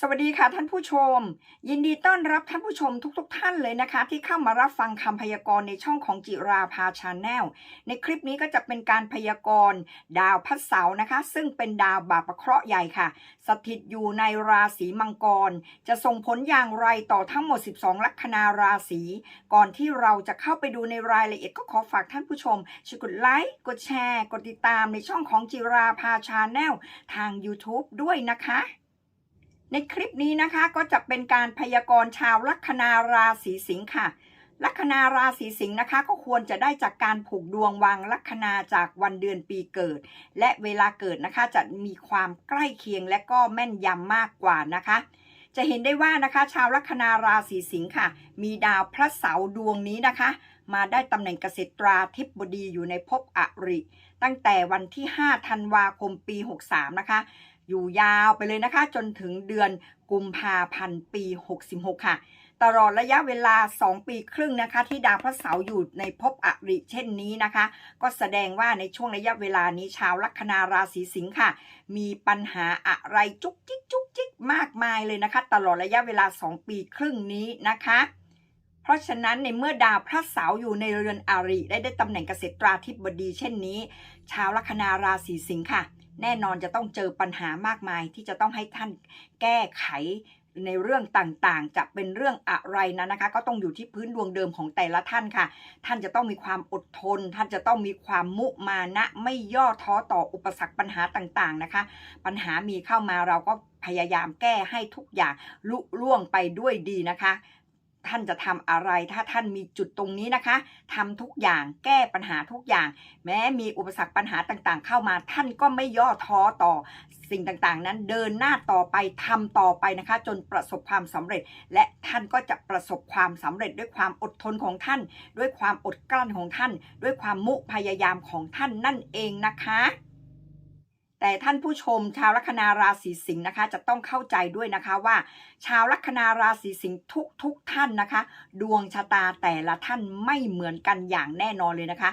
สวัสดีค่ะท่านผู้ชม ยินดีต้อนรับท่านผู้ชมทุกๆทท่านเลยนะคะ ที่เข้ามารับฟังคำพยากรณ์ในช่องของจิราภาชาแนลในคลิปนี้ก็จะเป็นการพยากรณ์ดาวพัดเสาร์นะคะ ซึ่งเป็นดาวบาปเคราะห์ใหญ่ค่ะ สถิตอยู่ในราศีมังกร จะส่งผลอย่างไรต่อทั้งหมด 12 ลัคนาราศีก่อนที่เราจะเข้าไปดูในรายละเอียดก็ขอฝากท่านผู้ชมช่วยกดไลค์กดแชร์ กดติดตามในช่องของจิราภาชาแนลทาง YouTube ด้วยนะคะ ในคลิปนี้นะคะก็จะเป็นการพยากรณ์ชาวลัคนาราศีสิงค์ค่ะ ลัคนาราศีสิงห์นะคะ ก็ควรจะได้จากการผูกดวงวางลัคนาจากวันเดือนปีเกิด และเวลาเกิดนะคะจะมีความใกล้เคียงและก็แม่นยำมากกว่านะคะ จะเห็นได้ว่านะคะ ชาวลัคนาราศีสิงค์ค่ะ มีดาวพระเสาร์ดวงนี้นะคะ มาได้ตำแหน่งเกษตราธิบดีอยู่ในภพอริ ตั้งแต่วันที่ 5 ธันวาคมปี 63 นะคะ อยู่ยาวไปเลยนะคะ จนถึงเดือนกุมภาพันธ์ปี 66 ค่ะ ตลอดระยะเวลา 2 ปีครึ่งนะคะ ที่ดาวพระเสาร์อยู่ในภพอริเช่นนี้นะคะ ก็แสดงว่าในช่วงระยะเวลานี้ชาวลัคนาราศีสิงค์ค่ะ มีปัญหาอะไรจุกจิกจุกจิกมากมายเลยนะคะ ตลอดระยะเวลา 2 ปีครึ่งนี้นะคะเพราะฉะนั้นในเมื่อดาวพระเสาร์อยู่ในเรือนอาริ ได้ได้ตำแหน่งเกษตราธิบดีเช่นนี้ ชาวลัคนาราศีสิงค์ค่ะ แน่นอนจะต้องเจอปัญหามากมายที่จะต้องให้ท่านแก้ไขในเรื่องต่างๆ จะเป็นเรื่องอะไรนะนะคะ ก็ต้องอยู่ที่พื้นดวงเดิมของแต่ละท่านค่ะ ท่านจะต้องมีความอดทน ท่านจะต้องมีความมุมานะ ไม่ย่อท้อต่ออุปสรรคปัญหาต่างๆนะคะ ปัญหามีเข้ามาเราก็พยายามแก้ให้ทุกอย่างลุล่วงไปด้วยดีนะคะ ท่านจะทำอะไร ถ้าท่านมีจุดตรงนี้นะคะทำทุกอย่างแก้ปัญหาทุกอย่าง แม้มีอุปสรรคปัญหาต่างๆ เข้ามา ท่านก็ไม่ย่อท้อต่อสิ่งต่างๆ นั้นเดินหน้าต่อไปทำต่อไปนะคะ จนประสบความสำเร็จ และท่านก็จะประสบความสำเร็จด้วยความอดทนของท่าน ด้วยความอดกลั้นของท่าน ด้วยความมุพยายามของท่านนั่นเองนะคะ แต่ท่านผู้ชมชาวลัคนาราศีสิงห์นะคะ จะต้องเข้าใจด้วยนะคะว่า ชาวลัคนาราศีสิงห์ทุกทุกท่านนะคะ ดวงชะตาแต่ละท่านไม่เหมือนกันอย่างแน่นอนเลยนะคะ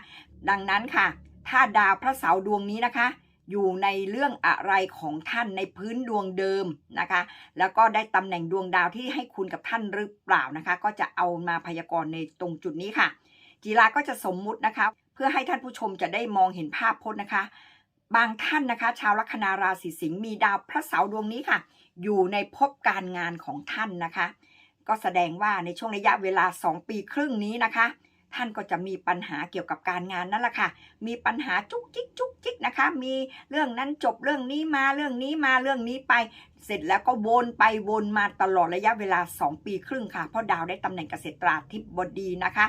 ดังนั้นค่ะ ถ้าดาวพระเสาร์ดวงนี้นะคะ อยู่ในเรื่องอะไรของท่านในพื้นดวงเดิมนะคะ แล้วก็ได้ตำแหน่งดวงดาวที่ให้คุณกับท่านหรือเปล่านะคะ ก็จะเอามาพยากรณ์ในตรงจุดนี้ค่ะ จีราก็จะสมมุตินะคะ เพื่อให้ท่านผู้ชมจะได้มองเห็นภาพพจน์นะคะ บางท่านนะคะ ชาวลัคนาราศีสิงห์มีดาวพระเสาร์ดวงนี้ค่ะ อยู่ในภพการงานของท่านนะคะ ก็แสดงว่าในช่วงระยะเวลา 2 ปีครึ่งนี้นะคะ ท่านก็จะมีปัญหาเกี่ยวกับการงานนั่นแหละค่ะ มีปัญหาจุกจิกจุกจิกนะคะ มีเรื่องนั้นจบเรื่องนี้มาเรื่องนี้มาเรื่องนี้ไป เสร็จแล้วก็วนไปวนมาตลอดระยะเวลา 2 ปีครึ่งค่ะ เพราะดาวได้ตำแหน่งเกษตราธิบดีนะคะ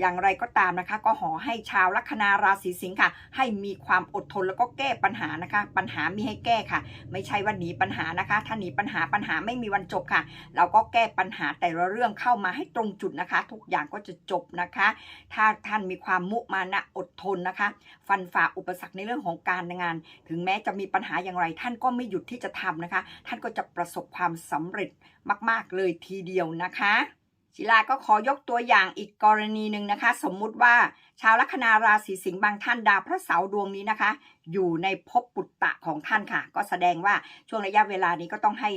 อย่างไรก็ตามนะคะ ก็ขอให้ชาวลัคนาราศีสิงค์ค่ะ ให้มีความอดทนแล้วก็แก้ปัญหานะคะ ปัญหามีให้แก้ค่ะ ไม่ใช่ว่าหนีปัญหานะคะ ถ้าหนีปัญหาปัญหาไม่มีวันจบค่ะ เราก็แก้ปัญหาแต่ละเรื่องเข้ามาให้ตรงจุดนะคะ ทุกอย่างก็จะจบนะคะ ถ้าท่านมีความมุมานะอดทนนะคะ ฟันฝ่าอุปสรรคในเรื่องของการงาน ถึงแม้จะมีปัญหาอย่างไร ท่านก็ไม่หยุดที่จะทำนะคะ ท่านก็จะประสบความสำเร็จมาก ๆ เลยทีเดียวนะคะ ศิลาก็ขอยกตัวอย่างอีกกรณีหนึ่งนะคะ สมมุติว่าชาวลัคนาราศีสิงห์บางท่านดาวพระเสาร์ดวงนี้นะคะ อยู่ในภพปุตตะของท่านค่ะ ก็แสดงว่าช่วงระยะเวลานี้ก็ต้องให้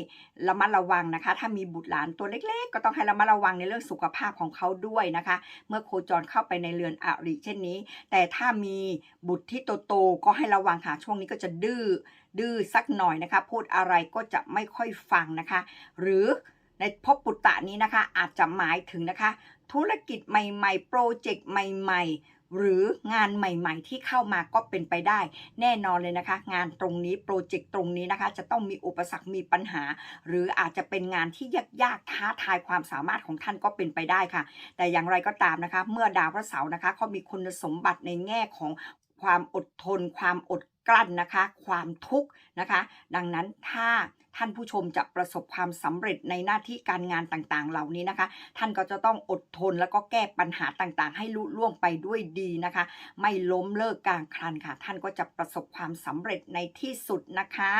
ระมัดระวังนะคะ ถ้ามีบุตรหลานตัวเล็กๆ ก็ต้องให้ระมัดระวังในเรื่องสุขภาพของเขาด้วยนะคะ เมื่อโคจรเข้าไปในเรือนอริเช่นนี้ แต่ถ้ามีบุตรที่โตๆก็ให้ระวังค่ะช่วงนี้ก็จะดื้อดื้อสักหน่อยนะคะ พูดอะไรก็จะไม่ค่อยฟังนะคะ หรือ ในภพปุตตะนี้นะคะ อาจจะหมายถึงนะคะ ธุรกิจใหม่ๆ โปรเจกต์ใหม่ ๆหรืองานใหม่ๆ ที่เข้ามาก็เป็นไปได้ แน่นอนเลยนะคะ งานตรงนี้โปรเจกต์ตรงนี้นะคะ จะต้องมีอุปสรรคมีปัญหา หรืออาจจะเป็นงานที่ยากๆท้าทายความสามารถของท่านก็เป็นไปได้ค่ะ แต่อย่างไรก็ตามนะคะ เมื่อดาวพระเสาร์นะคะเขามีคุณสมบัติในแง่ของความอดทน ความอด กลั้นนะคะความทุกข์นะคะ ดังนั้นถ้าท่านผู้ชมจะประสบความสำเร็จในหน้าที่การงานต่างๆ เหล่านี้นะคะ ท่านก็จะต้องอดทนแล้วก็แก้ปัญหาต่างๆ ให้ลุล่วงไปด้วยดีนะคะ ไม่ล้มเลิกกลางคันค่ะ ท่านก็จะประสบความสำเร็จในที่สุดนะคะ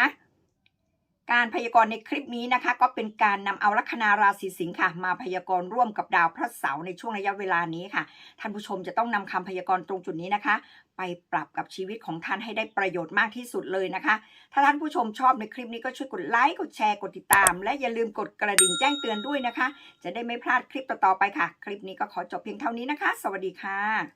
การพยากรณ์ในคลิปนี้นะคะก็เป็นการนำเอาลัคนาราศีสิงค์ค่ะ มาพยากรณ์ร่วมกับดาวพระเสาร์ในช่วงระยะเวลานี้ค่ะ ท่านผู้ชมจะต้องนำคำพยากรณ์ตรงจุดนี้นะคะ ไปปรับกับชีวิตของท่านให้ได้ประโยชน์มากที่สุดเลยนะคะ ถ้าท่านผู้ชมชอบในคลิปนี้ก็ช่วยกดไลค์กดแชร์กดติดตาม และอย่าลืมกดกระดิ่งแจ้งเตือนด้วยนะคะ จะได้ไม่พลาดคลิปต่อๆไปค่ะ คลิปนี้ก็ขอจบเพียงเท่านี้นะคะ สวัสดีค่ะ